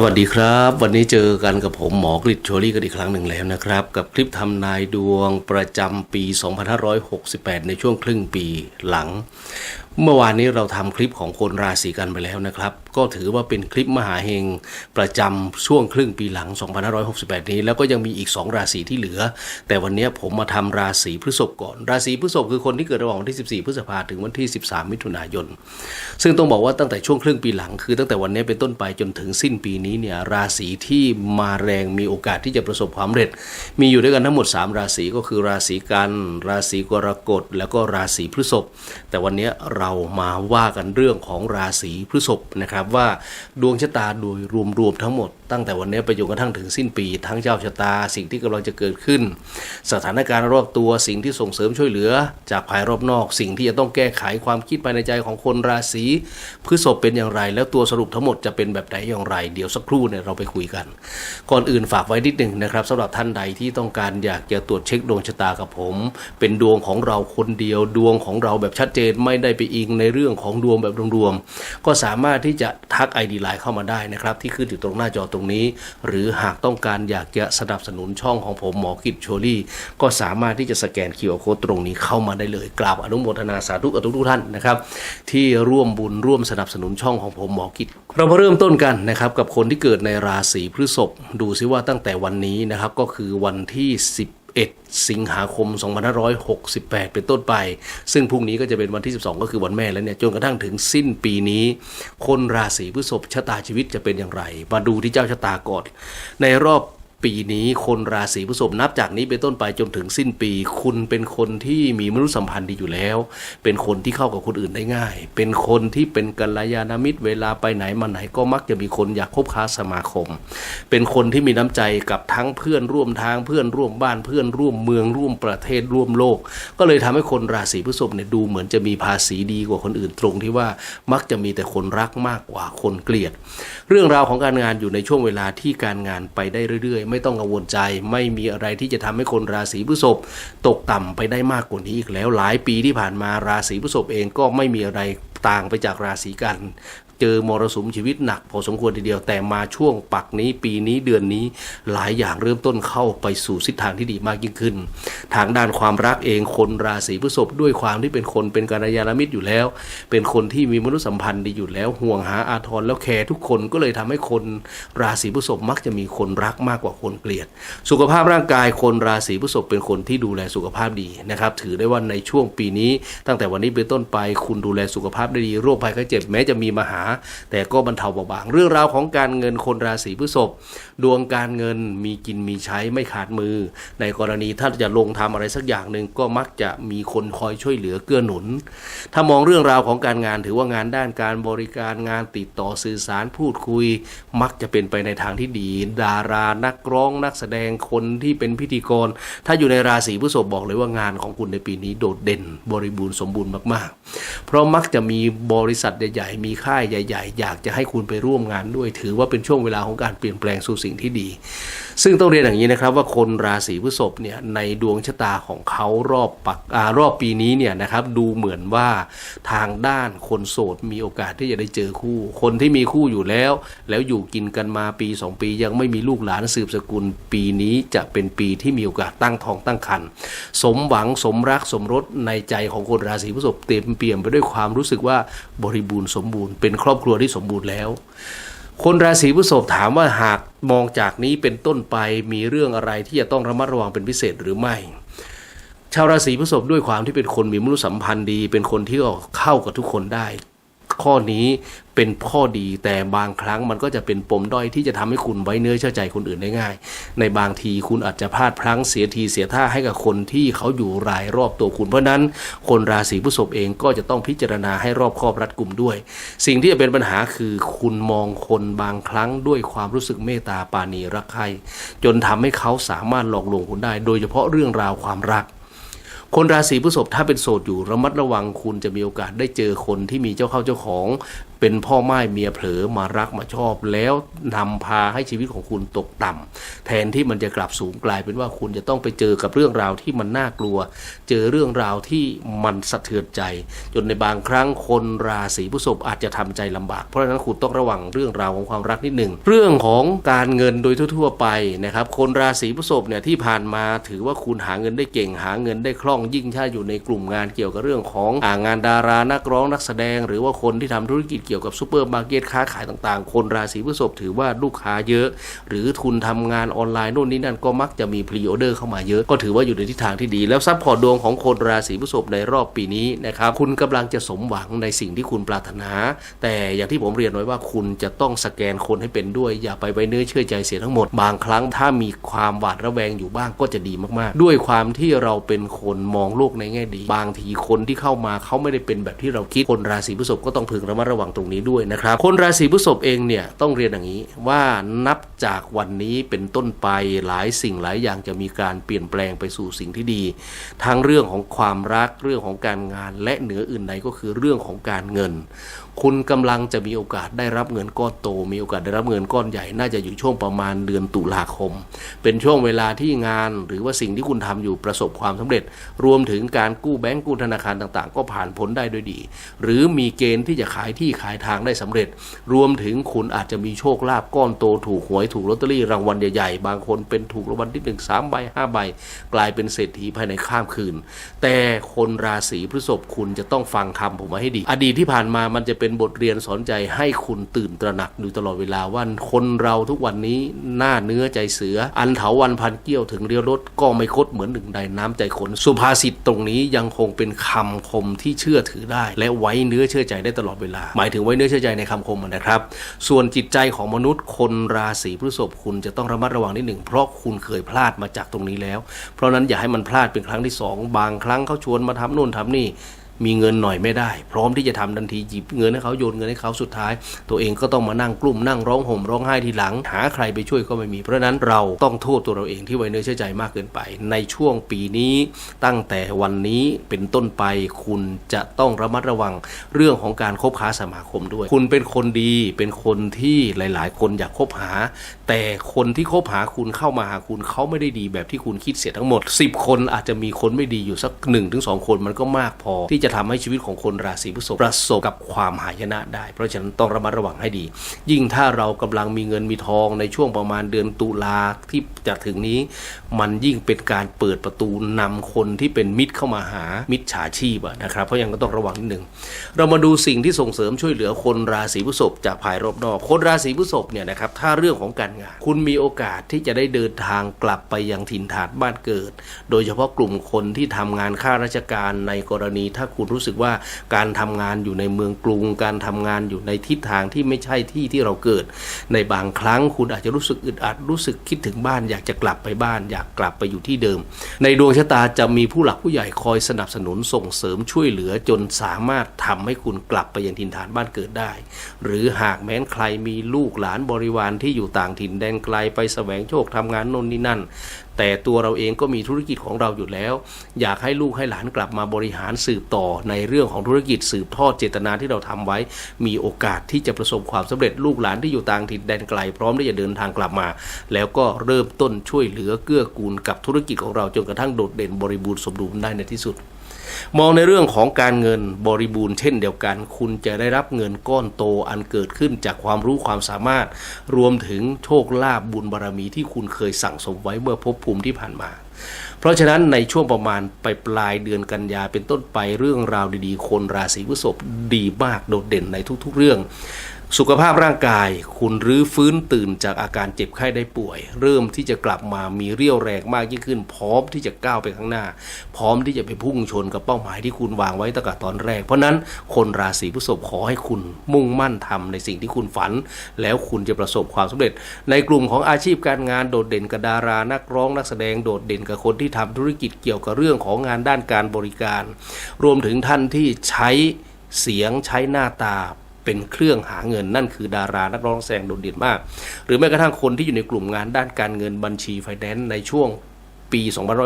สวัสดีครับ วันนี้เจอกันกับผมหมอกริชโชลี่กันอีกครั้งหนึ่งแล้วนะครับ กับคลิปทำนายดวงประจำปี 2568 ในช่วงครึ่งปีหลัง เมื่อวานนี้เราทำคลิปของคนราศีกันไปแล้วนะครับ ก็ถือว่าเป็นคลิปมหาเฮงประจำช่วงครึ่งปีหลัง 2568 นี้ แล้วก็ยังมีอีก 2 ราศีที่เหลือ แต่วันนี้ผมมาทำราศีพฤษภก่อน ราศีพฤษภคือคนที่เกิดระหว่างวันที่ 14 พฤษภาถึงวันที่ 13 มิถุนายน ซึ่งต้องบอกว่าตั้งแต่ช่วงครึ่งปีหลัง คือตั้งแต่วันนี้เป็นต้นไปจนถึงสิ้นปีนี้เนี่ยราศีที่มาแรงมีโอกาสที่จะประสบความสำเร็จ มีอยู่ด้วยกันทั้งหมด 3 ราศีก็คือราศีกัน ราศีกรกฎแล้วก็ราศีพฤษภแต่วันนี้เรามาว่ากันเรื่องของราศีพฤษภนะครับว่าดวงชะตาโดยรวมๆทั้งหมด ตั้งแต่วันนี้ไปจนกระทั่งถึงสิ้นปี ทั้งเจ้าชะตาสิ่งที่กำลังจะเกิดขึ้น สถานการณ์รอบตัวสิ่งที่ส่งเสริมช่วยเหลือ จากภายรอบนอก สิ่งที่จะต้องแก้ไขความคิดภายในใจของคนราศีพฤษภเป็นอย่างไร แล้วตัวสรุปทั้งหมดจะเป็นแบบไหนอย่างไร เดี๋ยวสักครู่เนี่ยเราไปคุยกัน ก่อนอื่นฝากไว้นิดหนึ่งนะครับสำหรับท่านใดที่ต้องการอยากจะตรวจเช็คดวงชะตากับผม เป็นดวงของเราคนเดียวดวงของเราแบบชัดเจนไม่ได้ไปอิงในเรื่องของดวงแบบรวมๆ ก็สามารถที่จะทัก ID ไลน์เข้ามาได้นะครับ ที่ขึ้นอยู่ตรงหน้าจอตรงนี้ หรือหากต้องการอยากจะสนับสนุนช่องของผมหมอกิจโชลี่ ก็สามารถที่จะสแกน QR Code ตรงนี้เข้ามาได้เลย กราบอนุโมทนาสาธุกับทุกท่านนะครับ ที่ร่วมบุญร่วมสนับสนุนช่องของผมหมอกิจ เรามาเริ่มต้นกันนะครับกับคนที่เกิดในราศีพฤษภดูซิว่าตั้งแต่วันนี้นะครับก็คือวันที่ 11 สิงหาคม 2568 เป็นต้นไป ซึ่งพรุ่งนี้ก็จะเป็นวันที่ 12 ก็คือวันแม่แล้วเนี่ยจนกระทั่งถึงสิ้นปีนี้ คนราศีพฤษภชะตาชีวิตจะเป็นอย่างไร มาดูที่เจ้าชะตาก่อนในรอบ ปีนี้คนราศีพฤษภนับจากนี้เป็นต้นไปจนถึงสิ้นปี คุณเป็นคนที่มีมนุษยสัมพันธ์ดีอยู่แล้ว เป็นคนที่เข้ากับคนอื่นได้ง่าย เป็นคนที่เป็นกัลยาณมิตร เวลาไปไหนมาไหนก็มักจะมีคนอยากคบค้าสมาคม เป็นคนที่มีน้ำใจกับทั้งเพื่อนร่วมทางเพื่อนร่วมบ้านเพื่อนร่วมเมืองร่วมประเทศร่วมโลก ก็เลยทำให้คนราศีพฤษภเนี่ยดูเหมือนจะมีภาษีดีกว่าคนอื่นตรงที่ว่ามักจะมีแต่คนรักมากกว่าคนเกลียด เรื่องราวของการงานอยู่ในช่วงเวลาที่การงานไปได้เรื่อยไม่ต้องกังวลใจ ไม่มีอะไรที่จะทำให้คนราศีพฤษภตกต่ำไปได้มากกว่านี้อีกแล้วหลายปีที่ผ่านมาราศีพฤษภเองก็ไม่มีอะไรต่างไปจากราศีกัน เจอมรสุมชีวิตหนักพอสมควรทีเดียวแต่มาช่วงปักนี้ปีนี้เดือนนี้หลายอย่างเริ่มต้นเข้าไปสู่ทิศทางที่ดีมากยิ่งขึ้น ทางด้านความรักเองคนราศีพฤษภด้วยความที่เป็นคนเป็นกัลยาณมิตรอยู่แล้ว เป็นคนที่มีมนุษยสัมพันธ์ดีอยู่แล้ว ห่วงหาอาทรแล้วแคร์ทุกคนก็เลยทำให้คนราศีพฤษภมักจะมีคนรักมากกว่าคนเกลียด สุขภาพร่างกายคนราศีพฤษภเป็นคนที่ดูแลสุขภาพดีนะครับ ถือได้ว่าในช่วงปีนี้ ตั้งแต่วันนี้เป็นต้นไปคุณดูแลสุขภาพได้ดีโรคภัยไข้เจ็บแม้จะมีมาหาแต่ก็บรรเทาเบาบาง เรื่องราวของการเงินคนราศีพฤษภดวงการเงินมีกินมีใช้ไม่ขาดมือ ในกรณีถ้าจะลงทำอะไรสักอย่างหนึ่งก็มักจะมีคนคอยช่วยเหลือเกื้อหนุน ถ้ามองเรื่องราวของการงานถือว่างานด้านการบริการงานติดต่อสื่อสารพูดคุย มักจะเป็นไปในทางที่ดี ดารานักร้องนักแสดงคนที่เป็นพิธีกร ถ้าอยู่ในราศีพฤษภบอกเลยว่างานของคุณในปีนี้โดดเด่น บริบูรณ์สมบูรณ์มากๆ เพราะมักจะมีบริษัทใหญ่ๆมีค่ายใหญ่ๆ อยากจะให้คุณไปร่วมงานด้วย ถือว่าเป็นช่วงเวลาของการเปลี่ยนแปลงสู่สิ่งที่ดี ซึ่งต้องเรียนอย่างนี้นะครับว่าคนราศีพฤษภเนี่ยในดวงชะตาของเขารอบปักอารอบปีนี้เนี่ยนะครับดูเหมือนว่าทางด้านคนโสดมีโอกาสที่จะได้เจอคู่ คนที่มีคู่อยู่แล้ว แล้วอยู่กินกันมาปี 2 ปียังไม่มีลูกหลานสืบสกุล ปีนี้จะเป็นปีที่มีโอกาสตั้งท้องตั้งครรภ์สมหวังสมรักสมรสในใจของคนราศีพฤษภเต็มเปี่ยมไปด้วยความรู้สึกว่าบริบูรณ์สมบูรณ์เป็นครรอบครัวที่สมบูรณ์แล้ว คนราศีพฤษภถามว่าหากมองจากนี้เป็นต้นไปมีเรื่องอะไรที่จะต้องระมัดระวังเป็นพิเศษหรือไม่ ชาวราศีพฤษภด้วยความที่เป็นคนมีมนุษยสัมพันธ์ดี เป็นคนที่เข้ากับทุกคนได้ ข้อนี้เป็นข้อดีแต่บางครั้งมันก็จะเป็นปมด้อยที่จะทำให้คุณไว้เนื้อเชื่อใจคนอื่นได้ง่าย ในบางทีคุณอาจจะพลาดพลั้งเสียทีเสียท่าให้กับคนที่เขาอยู่รายรอบตัวคุณเพราะนั้น คนราศีพฤษภเองก็จะต้องพิจารณาให้รอบคอบรัดกลุ่มด้วย สิ่งที่จะเป็นปัญหาคือคุณมองคนบางครั้งด้วยความรู้สึกเมตตาปาณีรักใคร่จนทำให้เขาสามารถหลอกลวงคุณได้ โดยเฉพาะเรื่องราวความรัก คนราศีพฤษภถ้าเป็นโสดอยู่ระมัดระวังคุณจะมีโอกาสได้เจอคนที่มีเจ้าเข้าเจ้าของ เป็นพ่อไม้เมียเผลอมารักมาชอบ แล้วนำพาให้ชีวิตของคุณตกต่ำแทนที่มันจะกลับสูงกลายเป็นว่าคุณจะต้องไปเจอกับเรื่องราวที่มันน่ากลัว เจอเรื่องราวที่มันสะเทือนใจ จนในบางครั้งคนราศีพฤษภอาจจะทำใจลำบาก เพราะฉะนั้นคุณต้องระวังเรื่องราวของความรักนิดหนึ่งเรื่องของการเงินโดยทั่วๆไปนะครับ คนราศีพฤษภเนี่ยที่ผ่านมาถือว่าคุณหาเงินได้เก่งหาเงินได้คล่องยิ่งถ้าอยู่ในกลุ่มงานเกี่ยวกับเรื่องของอางานดารานักร้องนักแสดง หรือว่าคนที่ทำธุรกิจเกี่ยวกับซูเปอร์มาร์เก็ตค้าขายต่างๆ คนราศีพฤษภถือว่าลูกค้าเยอะ หรือทุนทำงานออนไลน์โน่นนี่นั่นก็มักจะมีพรีออเดอร์เข้ามาเยอะก็ถือว่าอยู่ในทิศทางที่ดี แล้วซัพพอร์ตดวงของคนราศีพฤษภในรอบปีนี้นะครับคุณกำลังจะสมหวังในสิ่งที่คุณปรารถนา แต่อย่างที่ผมเรียนไว้ว่าคุณจะต้องสแกนคนให้เป็นด้วย อย่าไปไว้เนื้อเชื่อใจเสียทั้งหมด บางครั้งถ้ามีความหวาดระแวงอยู่บ้างก็จะดีมากๆ ด้วยความที่เราเป็นคนมองโลกในแง่ดี บางทีคนที่เข้ามาเขาไม่ได้เป็นแบบที่เราคิดคนราศีพฤษภก็ต้องพึงระมัดระวังตรงนี้ด้วยนะครับ คนราศีพฤษภเองเนี่ยต้องเรียนอย่างนี้ว่านับจากวันนี้เป็นต้นไปหลายสิ่งหลายอย่างจะมีการเปลี่ยนแปลงไปสู่สิ่งที่ดี ทั้งเรื่องของความรักเรื่องของการงานและเหนืออื่นใดก็คือเรื่องของการเงิน คุณกำลังจะมีโอกาสได้รับเงินก้อนโต มีโอกาสได้รับเงินก้อนใหญ่ น่าจะอยู่ช่วงประมาณเดือนตุลาคม เป็นช่วงเวลาที่งาน หรือว่าสิ่งที่คุณทำอยู่ประสบความสำเร็จ รวมถึงการกู้แบงก์กู้ธนาคารต่างๆ ก็ผ่านพ้นได้ด้วยดี หรือมีเกณฑ์ที่จะขายที่ขายทางได้สำเร็จ รวมถึงคุณอาจจะมีโชคลาภก้อนโตถูกหวยถูกลอตเตอรี่รางวัลใหญ่ๆ บางคนเป็นถูกรางวัลที่หนึ่งสามใบห้าใบ กลายเป็นเศรษฐีภายในข้ามคืน แต่คนราศีพฤษภคุณจะต้องฟังคำผมมาให้ดี อดีตที่ผ่านมามันจะเป็น็นบทเรียนสอนใจให้คุณตื่นตระหนักอยู่ตลอดเวลาว่าคนเราทุกวันนี้หน้าเนื้อใจเสือ อันเถาวันพันเกี้ยวถึงเรียวรถก็ไม่คดเหมือนหนึ่งใดน้ำใจคนสุภาษิตตรงนี้ยังคงเป็นคำคมที่เชื่อถือได้ และไว้เนื้อเชื่อใจได้ตลอดเวลา หมายถึงไว้เนื้อเชื่อใจในคำคมนะครับ ส่วนจิตใจของมนุษย์คนราศีพฤษภคุณจะต้องระมัดระวังนิดหนึ่งเพราะคุณเคยพลาดมาจากตรงนี้แล้ว เพราะนั้นอย่าให้มันพลาดเป็นครั้งที่สองบางครั้งเขาชวนมาทำนู่นทำนี่ มีเงินหน่อยไม่ได้ พร้อมที่จะทำทันทีหยิบเงินให้เขาโยนเงินให้เขาสุดท้าย ตัวเองก็ต้องมานั่งกลุ่มนั่งร้องห่มร้องไห้ทีหลัง หาใครไปช่วยก็ไม่มี เพราะนั้นเราต้องโทษตัวเราเองที่ไว้เนื้อเชื่อใจมากเกินไป ในช่วงปีนี้ตั้งแต่วันนี้เป็นต้นไปคุณจะต้องระมัดระวังเรื่องของการคบค้าสมาคมด้วย คุณเป็นคนดีเป็นคนที่หลาย ๆ คนอยากคบหา แต่คนที่คบหาคุณเข้ามาหาคุณเขาไม่ได้ดีแบบที่คุณคิดเสียทั้งหมด 10 คนอาจจะมีคนไม่ดีอยู่สัก1นถึงสคนมันก็มากพอที่จะทำให้ชีวิตของคนราศีพฤษภประสบกับความหายนะได้ เพราะฉะนั้นต้องระมัดระวังให้ดี ยิ่งถ้าเรากำลังมีเงินมีทองในช่วงประมาณเดือนตุลาที่จะถึงนี้ มันยิ่งเป็นการเปิดประตูนำคนที่เป็นมิตรเข้ามาหามิตรฉาชีพนะครับ เพราะยังก็ต้องระวังนิดหนึ่งเรามาดูสิ่งที่ส่งเสริมช่วยเหลือคนราศีพฤษภจากภายรอบนอก คนราศีพฤษภเนี่ยนะครับถ้าเรื่องของการงาน คุณมีโอกาสที่จะได้เดินทางกลับไปยังถิ่นฐานบ้านเกิด โดยเฉพาะกลุ่มคนที่ทำงานข้าราชการในกรณีถ้าคุณรู้สึกว่าการทำงานอยู่ในเมืองกรุง การทำงานอยู่ในทิศทางที่ไม่ใช่ที่ที่เราเกิด ในบางครั้งคุณอาจจะรู้สึกอึดอัดรู้สึกคิดถึงบ้าน อยากจะกลับไปบ้าน อยากกลับไปอยู่ที่เดิม ในดวงชะตาจะมีผู้หลักผู้ใหญ่คอยสนับสนุนส่งเสริมช่วยเหลือจนสามารถทำให้คุณกลับไปยังถิ่นฐานบ้านเกิดได้ หรือหากแม้นใครมีลูกหลานบริวารที่อยู่ต่างถิ่นแดนไกลไปแสวงโชคทำงานโน่นนี่นั่น แต่ตัวเราเองก็มีธุรกิจของเราอยู่แล้ว อยากให้ลูกให้หลานกลับมาบริหารสืบต่อในเรื่องของธุรกิจสืบทอดเจตนาที่เราทำไว้ มีโอกาสที่จะประสบความสำเร็จลูกหลานที่อยู่ต่างถิ่นแดนไกล พร้อมที่จะเดินทางกลับมา แล้วก็เริ่มต้นช่วยเหลือเกื้อกูลกับธุรกิจของเราจนกระทั่งโดดเด่นบริบูรณ์สมบูรณ์ได้ในที่สุด มองในเรื่องของการเงินบริบูรณ์เช่นเดียวกัน คุณจะได้รับเงินก้อนโตอันเกิดขึ้นจากความรู้ความสามารถ รวมถึงโชคลาภบุญบารรมีที่คุณเคยสั่งสมไว้เมื่อพบภูมิที่ผ่านมา เพราะฉะนั้นในช่วงประมาณไปปลายเดือนกันยาเป็นต้นไปเรื่องราวดีๆ คนราศีพฤษภดีมากโดดเด่นในทุกๆเรื่อง สุขภาพร่างกายคุณรื้อฟื้นตื่นจากอาการเจ็บไข้ได้ป่วย เริ่มที่จะกลับมามีเรี่ยวแรงมากยิ่งขึ้น พร้อมที่จะก้าวไปข้างหน้า พร้อมที่จะไปพุ่งชนกับเป้าหมายที่คุณวางไว้ตั้งแต่ตอนแรก เพราะนั้นคนราศีพฤษภขอให้คุณมุ่งมั่นทำในสิ่งที่คุณฝัน แล้วคุณจะประสบความสำเร็จ ในกลุ่มของอาชีพการงานโดดเด่นกับดารานักร้องนักแสดงโดดเด่นกับคนที่ทำธุรกิจเกี่ยวกับเรื่องของงานด้านการบริการ รวมถึงท่านที่ใช้เสียงใช้หน้าตา เป็นเครื่องหาเงินนั่นคือดารานักร้องนักแสดงโดดเด่นมาก หรือแม้กระทั่งคนที่อยู่ในกลุ่มงานด้านการเงินบัญชีไฟแนนซ์ในช่วงปี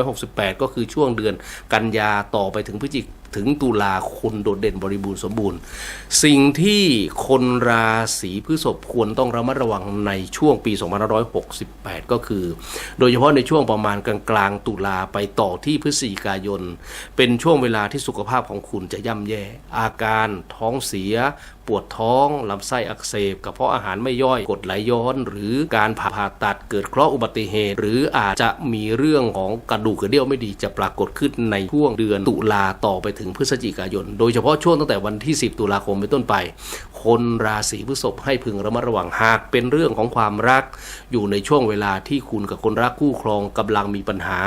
2568 ก็คือช่วงเดือนกันยาต่อไปถึงพฤศจิ ถึงตุลาคุณโดดเด่นบริบูรณ์สมบูรณ์ สิ่งที่คนราศีพฤษภควรต้องระมัดระวังในช่วงปี 2568 ก็คือ โดยเฉพาะในช่วงประมาณกลางกลางๆตุลาไปต่อที่พฤศจิกายน เป็นช่วงเวลาที่สุขภาพของคุณจะย่ำแย่ อาการท้องเสียปวดท้องลำไส้อักเสบกระเพาะอาหารไม่ย่อยกดไหลย้อน หรือการผ่าผ่าตัดเกิดเคราะห์อุบัติเหตุ หรืออาจจะมีเรื่องของกระดูกกระเดี่ยวไม่ดีจะปรากฏขึ้นในช่วงเดือนตุลาต่อไปถึงถึงพฤศจิกายน โดยเฉพาะช่วงตั้งแต่วันที่ 10 ตุลาคมเป็นต้นไป คนราศีพฤษภให้พึงระมัดระวังหากเป็นเรื่องของความรัก อยู่ในช่วงเวลาที่คุณกับคนรักคู่ครองกำลังมีปัญหา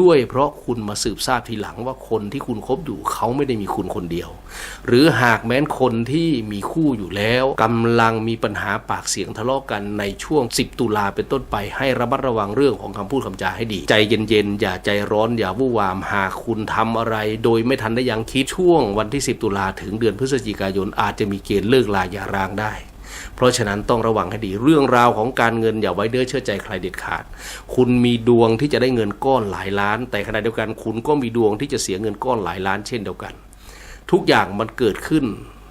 ด้วยเพราะคุณมาสืบทราบทีหลังว่าคนที่คุณคบอยู่เขาไม่ได้มีคุณคนเดียว หรือหากแม้นคนที่มีคู่อยู่แล้วกำลังมีปัญหาปากเสียงทะเลาะกันในช่วง 10 ตุลาเป็นต้นไปให้ระมัดระวังเรื่องของคำพูดคำจาให้ดี ใจเย็นๆอย่าใจร้อนอย่าวู่วามหากคุณทำอะไร โดยไม่ทันได้ยังคิดช่วงวันที่ 10 ตุลาถึงเดือนพฤศจิกายนอาจจะมีเกณฑ์เลิกลาอย่าร้างได้ เพราะฉะนั้นต้องระวังให้ดีเรื่องราวของการเงินอย่าไว้เนื้อเชื่อใจใครเด็ดขาด คุณมีดวงที่จะได้เงินก้อนหลายล้าน แต่ขณะเดียวกันคุณก็มีดวงที่จะเสียเงินก้อนหลายล้านเช่นเดียวกัน ทุกอย่างมันเกิดขึ้น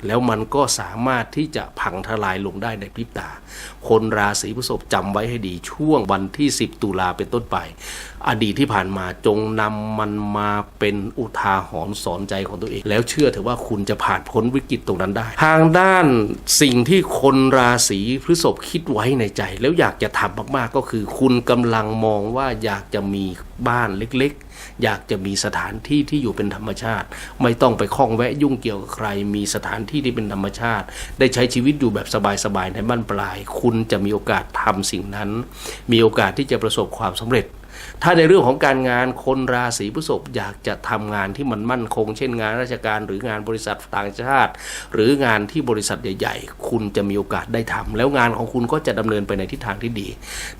แล้วมันก็สามารถที่จะพังทลายลงได้ในพริบตา คนราศีพฤษภจำไว้ให้ดีช่วงวันที่ 10 ตุลาเป็นต้นไป อดีตที่ผ่านมาจงนำมันมาเป็นอุทาหรณ์สอนใจของตัวเอง แล้วเชื่อเถอะว่าคุณจะผ่านพ้นวิกฤตตรงนั้นได้ ทางด้านสิ่งที่คนราศีพฤษภคิดไว้ในใจ แล้วอยากจะทำมากๆก็คือ คุณกำลังมองว่าอยากจะมีบ้านเล็กๆ อยากจะมีสถานที่ที่อยู่เป็นธรรมชาติ ไม่ต้องไปคล้องแวะยุ่งเกี่ยวกับใคร มีสถานที่ที่เป็นธรรมชาติ ได้ใช้ชีวิตอยู่แบบสบายๆในบ้านปลาย คุณจะมีโอกาสทำสิ่งนั้น มีโอกาสที่จะประสบความสำเร็จ ถ้าในเรื่องของการงานคนราศีพฤษภอยากจะทำงานที่มันมั่นคง เช่นงานราชการหรืองานบริษัทต่างชาติ หรืองานที่บริษัทใหญ่ ๆ คุณจะมีโอกาสได้ทำแล้วงานของคุณก็จะดำเนินไปในทิศทางที่ดี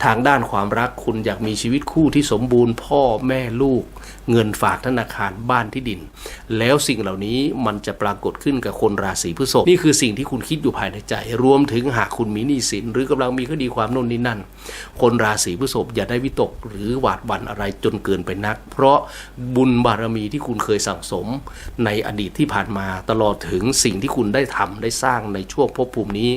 ทางด้านความรักคุณอยากมีชีวิตคู่ที่สมบูรณ์ พ่อแม่ลูก เงินฝากธนาคารบ้านที่ดิน แล้วสิ่งเหล่านี้มันจะปรากฏขึ้นกับคนราศีพฤษภนี่คือสิ่งที่คุณคิดอยู่ภายในใจ รวมถึงหากคุณมีหนี้สิน หรือกำลังมีคดีความโน่นนี่นั่น คนราศีพฤษภอย่าได้วิตกหรือหวาดหวั่นอะไรจนเกินไปนัก เพราะบุญบารมีที่คุณเคยสั่งสมในอดีตที่ผ่านมาตลอดถึงสิ่งที่คุณได้ทำได้สร้างในช่วงภพภูมินี้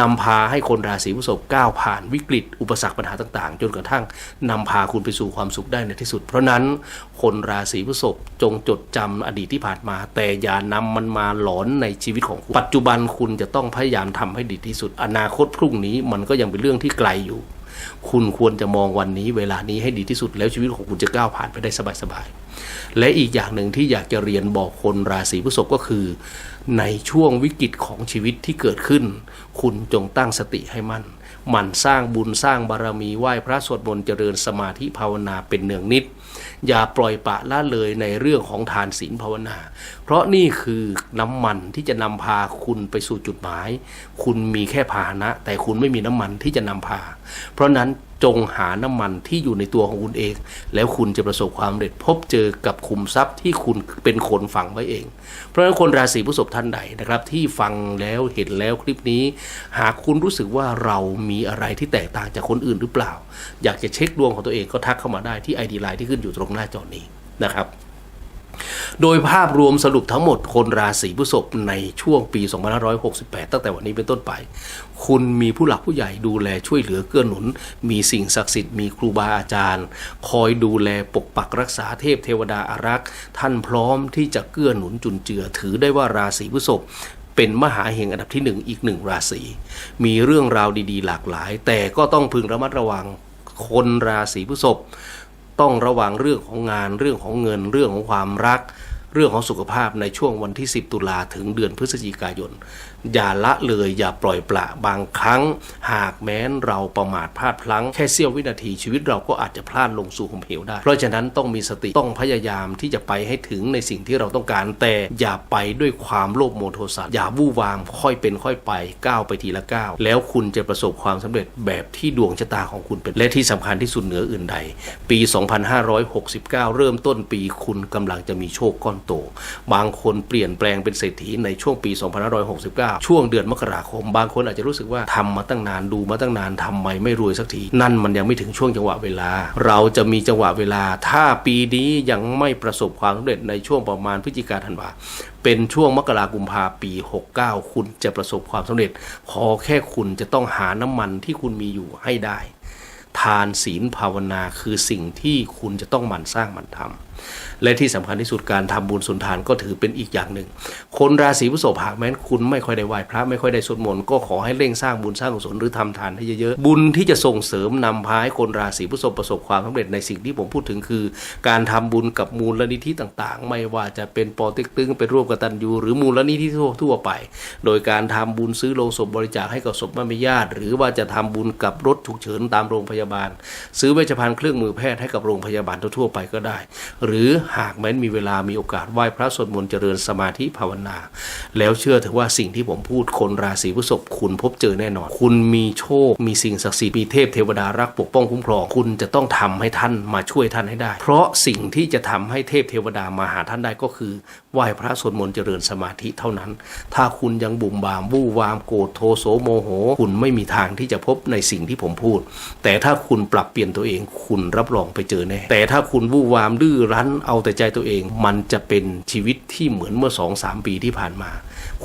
นำพาให้คนราศีพฤษภก้าวผ่านวิกฤต อุปสรรคปัญหาต่าง ๆ จนกระทั่งนำพาคุณไปสู่ความสุขได้ในที่สุด เพราะนั้นคนราศีพฤษภจงจดจำอดีตที่ผ่านมา แต่อย่านำมันมาหลอนในชีวิตของคุณปัจจุบันคุณจะต้องพยายามทำให้ดีที่สุด อนาคตพรุ่งนี้มันก็ยังเป็นเรื่องที่ไกลอยู่ คุณควรจะมองวันนี้เวลานี้ให้ดีที่สุดแล้วชีวิตของคุณจะก้าวผ่านไปได้สบายๆ และอีกอย่างหนึ่งที่อยากจะเรียนบอกคนราศีพฤษภก็คือ ในช่วงวิกฤตของชีวิตที่เกิดขึ้น คุณจงตั้งสติให้มั่น หมั่นสร้างบุญสร้างบารมีไหว้พระสวดมนต์เจริญสมาธิภาวนาเป็นเนืองนิด อย่าปล่อยปะละเลยในเรื่องของทานศีลภาวนา เพราะนี่คือน้ำมันที่จะนำพาคุณไปสู่จุดหมาย คุณมีแค่ภาชนะ แต่คุณไม่มีน้ำมันที่จะนำพา เพราะนั้น จงหาน้ำมันที่อยู่ในตัวของคุณเอง แล้วคุณจะประสบความสำเร็จพบเจอกับคุมทรัพย์ที่คุณเป็นคนฝังไว้เอง เพราะฉะนั้นคนราศีพฤษภท่านใดนะครับ ที่ฟังแล้วเห็นแล้วคลิปนี้ หากคุณรู้สึกว่าเรามีอะไรที่แตกต่างจากคนอื่นหรือเปล่า อยากจะเช็คดวงของตัวเองก็ทักเข้ามาได้ที่ไอดีไลน์ที่ขึ้นอยู่ตรงหน้าจอนี้นะครับ โดยภาพรวมสรุปทั้งหมดคนราศีพฤษภในช่วงปี 2568 ตั้งแต่วันนี้เป็นต้นไป คุณมีผู้หลักผู้ใหญ่ดูแลช่วยเหลือเกื้อหนุน มีสิ่งศักดิ์สิทธิ์มีครูบาอาจารย์ คอยดูแลปกปักรักษาเทพเทวดาอารักษ์ท่านพร้อมที่จะเกื้อหนุนจุนเจือ ถือได้ว่าราศีพฤษภเป็นมหาเฮงอันดับที่หนึ่งอีกหนึ่งราศีมีเรื่องราวดีๆ หลากหลาย แต่ก็ต้องพึงระมัดระวังคนราศีพฤษภ ต้องระวังเรื่องของงานเรื่องของเงินเรื่องของความรัก เรื่องของสุขภาพในช่วงวันที่ 10 ตุลาถึงเดือนพฤศจิกายนอย่าละเลยอย่าปล่อยปละบางครั้ง หากแม้นเราประมาทพลาดพลั้งแค่เสี้ยววินาทีชีวิตเราก็อาจจะพลาดลงสู่หุมเหวได้ เพราะฉะนั้นต้องมีสติต้องพยายามที่จะไปให้ถึงในสิ่งที่เราต้องการ แต่อย่าไปด้วยความโลภโมโทสะอย่าวู่วามค่อยเป็นค่อยไปก้าวไปทีละก้าวแล้วคุณจะประสบความสำเร็จแบบที่ดวงชะตาของคุณเป็นและที่สำคัญที่สุดเหนืออื่นใด ปี 2569 เริ่มต้นปีคุณกำลังจะมีโชคก้อนโต บางคนเปลี่ยนแปลงเป็นเศรษฐีในช่วงปี 2569ช่วงเดือนมกราคม บางคนอาจจะรู้สึกว่าทำมาตั้งนานดูมาตั้งนานทำไมไม่รวยสักที นั่นมันยังไม่ถึงช่วงจังหวะเวลา เราจะมีจังหวะเวลา ถ้าปีนี้ยังไม่ประสบความสำเร็จในช่วงประมาณพฤศจิกาธันวาเป็นช่วงมกรากุมภาปี 69 คุณจะประสบความสำเร็จ ขอแค่คุณจะต้องหาน้ำมันที่คุณมีอยู่ให้ได้ ทานศีลภาวนาคือสิ่งที่คุณจะต้องหมั่นสร้างหมั่นทำ และที่สำคัญที่สุดการทำบุญสุนทานก็ถือเป็นอีกอย่างหนึ่ง คนราศีพฤษภหากแม้นคุณไม่ค่อยได้ไหว้พระไม่ค่อยได้สวดมนต์ก็ขอให้เร่งสร้างบุญสร้างกุศลหรือทำทานให้เยอะๆบุญที่จะส่งเสริมนำพาให้คนราศีพฤษภประสบความสำเร็จในสิ่งที่ผมพูดถึงคือ การทำบุญกับมูลนิธิต่างๆ ไม่ว่าจะเป็นปอเต็กตึงเป็นร่วมกตัญญูหรือมูลนิธิทั่วๆไป โดยการทำบุญซื้อโลงศพบริจาคให้กับศพแม่ญาติ หรือว่าจะทำบุญกับรถฉุกเฉินตามโรงพยาบาล ซื้อเวชภัณฑ์เครื่องมือแพทย์ให้กับโรงพยาบาลทั่วไปก็ได้หรือหากแม้นมีเวลามีโอกาสไหว้พระสวดมนต์เจริญสมาธิภาวนา แล้วเชื่อเถอะว่าสิ่งที่ผมพูดคนราศีพฤษภคุณพบเจอแน่นอน คุณมีโชค มีสิ่งศักดิ์สิทธิ์มีเทพเทวดารักปกป้องคุ้มครอง คุณจะต้องทำให้ท่านมาช่วยท่านให้ได้ เพราะสิ่งที่จะทำให้เทพเทวดามาหาท่านได้ก็คือ ไหว้พระสวดมนต์เจริญสมาธิเท่านั้น ถ้าคุณยังบุ่มบามวู่วามโกรธโทโสโมโห คุณไม่มีทางที่จะพบในสิ่งที่ผมพูด แต่ถ้าคุณปรับเปลี่ยนตัวเอง คุณรับรองไปเจอแน่แต่ถ้าคุณวู่วามดื้อรั้นเอาแต่ใจตัวเอง มันจะเป็นชีวิตที่เหมือนเมื่อสองสามปีที่ผ่านมา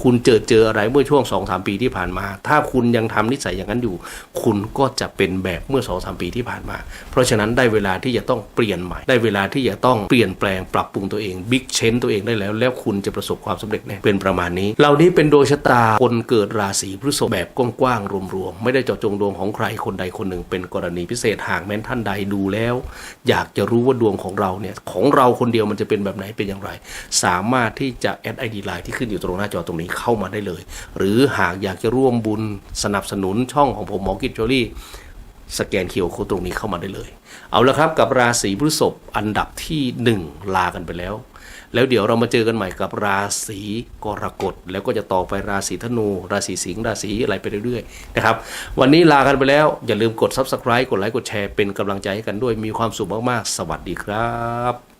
คุณเจอเจออะไรเมื่อช่วงสองสามปีที่ผ่านมา ถ้าคุณยังทำนิสัยอย่างนั้นอยู่ คุณก็จะเป็นแบบเมื่อสองสามปีที่ผ่านมา เพราะฉะนั้นได้เวลาที่จะต้องเปลี่ยนใหม่ ได้เวลาที่จะต้องเปลี่ยนแปลงปรับปรุงตัวเองบิ๊กเชนตัวเองได้แล้วแล้วคุณจะประสบความสำเร็จแน่เป็นประมาณนี้ เหล่านี้เป็นดวงชะตาคนเกิดราศีพฤษภแบบกว้างๆรวมๆไม่ได้เจาะจงดวงของใครคนใดคนหนึ่ง เป็นกรณีพิเศษหากแม้นท่านใดดูแล้ว อยากจะรู้ว่าดวงของเราเนี่ยของเราคนเดียวมันจะเป็นแบบไหนเป็นอย่างไร สามารถที่จะแอดไอดีไลน์ที่ขึ้นอยู่ตรงหน้าจอตรงนี้เข้ามาได้เลย หรือหากอยากจะร่วมบุญสนับสนุนช่องของผมหมอกิจจอรี่สแกนเคียวโคตรงนี้เข้ามาได้เลย เอาละครับกับราศีพฤษภอันดับที่ 1 ลากันไปแล้ว แล้วเดี๋ยวเรามาเจอกันใหม่กับราศีกรกฎแล้วก็จะต่อไปราศีธนู ราศีสิงห์ราศีอะไรไปเรื่อยๆนะครับวันนี้ลากันไปแล้วอย่าลืมกด subscribe กดไลค์กดแชร์เป็นกำลังใจให้กันด้วยมีความสุขมากๆ สวัสดีครับ